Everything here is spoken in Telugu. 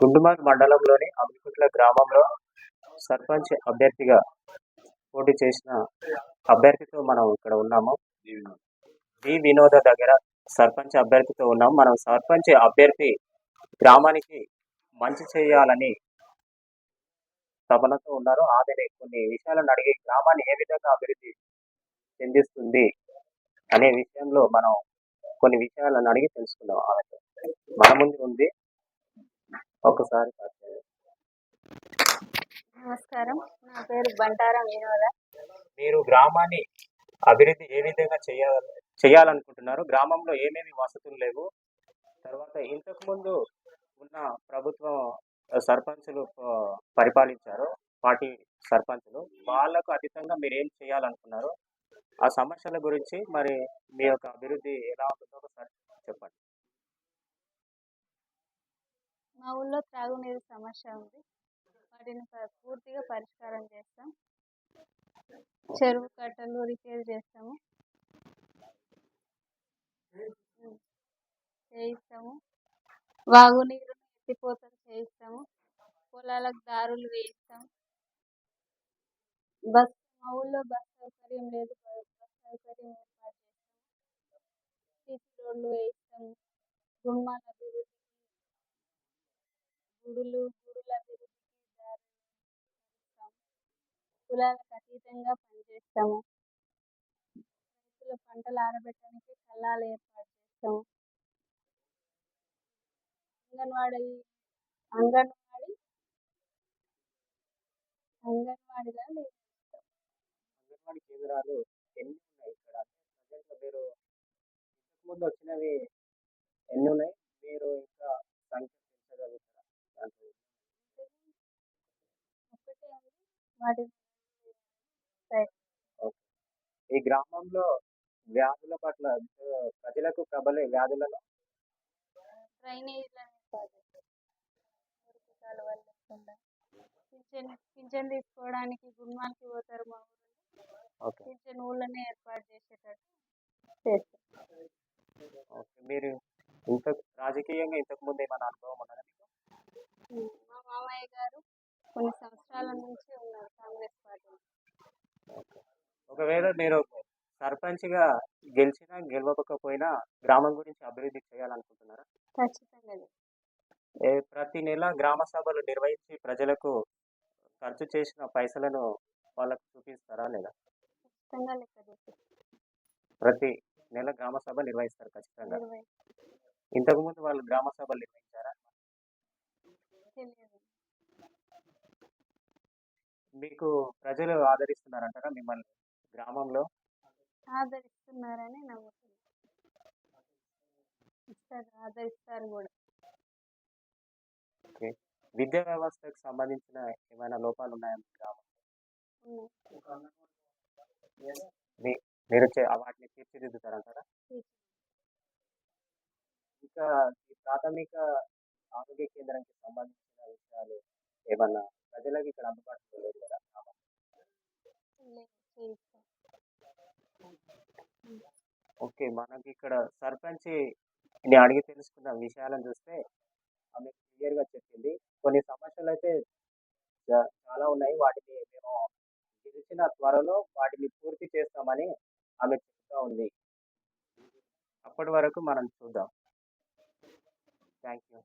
గుండుమాల్ మండలంలోని అమిలికుట్ల గ్రామంలో సర్పంచ్ అభ్యర్థిగా పోటీ చేసిన అభ్యర్థితో మనం ఇక్కడ ఉన్నాము. డి వినోద. దగ్గర సర్పంచ్ అభ్యర్థితో ఉన్నాం. మనం సర్పంచ్ అభ్యర్థి గ్రామానికి మంచి చేయాలని తపనతో ఉన్నారు. ఆమె కొన్ని విషయాలను అడిగి గ్రామాన్ని ఏ విధంగా అభివృద్ధి చెందిస్తుంది అనే విషయంలో మనం కొన్ని విషయాలను అడిగి తెలుసుకుందాం. ఆమెతో మన ముందు ఉంది ఒకసారి. నమస్కారం. నా పేరు బంటారం వినోద. మీరు గ్రామాన్ని అభివృద్ధి ఏ విధంగా చేయాలి చేయాలనుకుంటున్నారు గ్రామంలో ఏమేమి వసతులు లేవు తర్వాత ఇంతకు ముందు ఉన్న ప్రభుత్వం సర్పంచులు పరిపాలించారు పార్టీ సర్పంచులు. వాళ్ళకు అతీతంగా మీరు ఏం చేయాలనుకున్నారు ఆ సమస్యల గురించి మరి మీ యొక్క అభివృద్ధి ఎలా ఉంటుందో ఒకసారి చెప్పండి మా ఊళ్ళో త్రాగునీరు సమస్య ఉంది. వాటిని పూర్తిగా పరిష్కారం చేస్తాం. చెరువు కట్టలు రిపేర్ చేస్తాము. చేయిస్తాము. వాగునీరు ఎత్తిపోతలు చేయిస్తాము. పొలాలకు దారులు వేయిస్తాం. బస్ మా ఊళ్ళో బస్ సౌకర్యం లేదు. బస్ సౌకర్యం ఏర్పాటు చేస్తాము. రోడ్లు వేయిస్తాము. గుమ్మాల గుడులు గుడుల అభివృద్ధికి దారి కులాలకు అతీతంగా పనిచేస్తాము. రైతుల పంటలు ఆరబెట్టడానికి కళ్ళాలు ఏర్పాటు చేస్తాము. అంగన్వాడీ అంగన్వాడీ అంగన్వాడీలో నిర్వహిస్తాం. అంగన్వాడీ కేంద్రాలు ఎన్ని ఉన్నాయి ఇక్కడ? ప్రజెంట్ మీరు ఇంతకు ముందు వచ్చినవి ఎన్ని ఉన్నాయి మీరు ఇంకా సంఖ్య పెంచగలుగుతారా దాంట్లో ఒక్కటే ఉంది వాటి సరే ఈ గ్రామంలో వ్యాధుల పట్ల ఆ, ప్రజలకు ప్రబలే మురికి కాలువలు లేకుండా పింఛన్ పింఛన్ తీసుకోవడానికి గుమ్మానికి పోతారు మా ఊళ్ళో ఓకే. పింఛన్ ఊళ్ళోనే ఏర్పాటు చేసేటట్టు ఓకే. మీరు ఇంత రాజకీయంగా ఇంతకు ముందు ఏమైనా అనుభవం ఉన్నదా మీకు? మా మామయ్య గారు కొన్ని సంవత్సరాల నుంచి ఉన్నారు కాంగ్రెస్ పార్టీలో. ఓకే ఒకవేళ మీరు సర్పంచ్గా గెలిచినా గెలవకపోయినా గ్రామం గురించి అభివృద్ధి చేయాలనుకుంటున్నారా? ఖచ్చితంగా చేస్తాం. ఏ ప్రతి నెల గ్రామ సభలు నిర్వహించి ప్రజలకు ఖర్చు చేసిన పైసలను వాళ్ళకు చూపిస్తారా లేదా? ప్రతి నెల గ్రామ సభ నిర్వహిస్తారు ఖచ్చితంగా. ఇంతకుముందు వాళ్ళు గ్రామ సభలు నిర్వహించారా? మీకు ప్రజలు ఆదరిస్తున్నారంటారా మిమ్మల్ని? గ్రామంలో? ఆదరిస్తున్నారని నమ్ముతున్నాను ఇస్తారు ఆదరిస్తారు కూడా. ఓకే. విద్యా వ్యవస్థకు సంబంధించిన ఏమైనా లోపాలు ఉన్నాయా మీ గ్రామంలో? మీ మీరు చే- వాటిని తీర్చిదిద్దుతారంటారా? తీర్చి- ఇంకా ఈ ప్రాథమిక ఆరోగ్య కేంద్రానికి సంబంధించిన విషయాలు ఏమన్నా ప్రజలకు ఇక్కడ అందుబాటులో లేదు కదా. ఓకే. మనకి ఇక్కడ సర్పంచ్ని అడిగి తెలుసుకున్న విషయాలను చూస్తే ఆమె క్లియర్గా చెప్పింది. కొన్ని సమస్యలు అయితే చా- చాలా ఉన్నాయి. వాటిని మేము గెలిచిన త్వరలో వాటిని పూర్తి చేస్తామని ఆమె చెప్తా ఉంది. అప్పటి వరకు మనం చూద్దాం. Thank you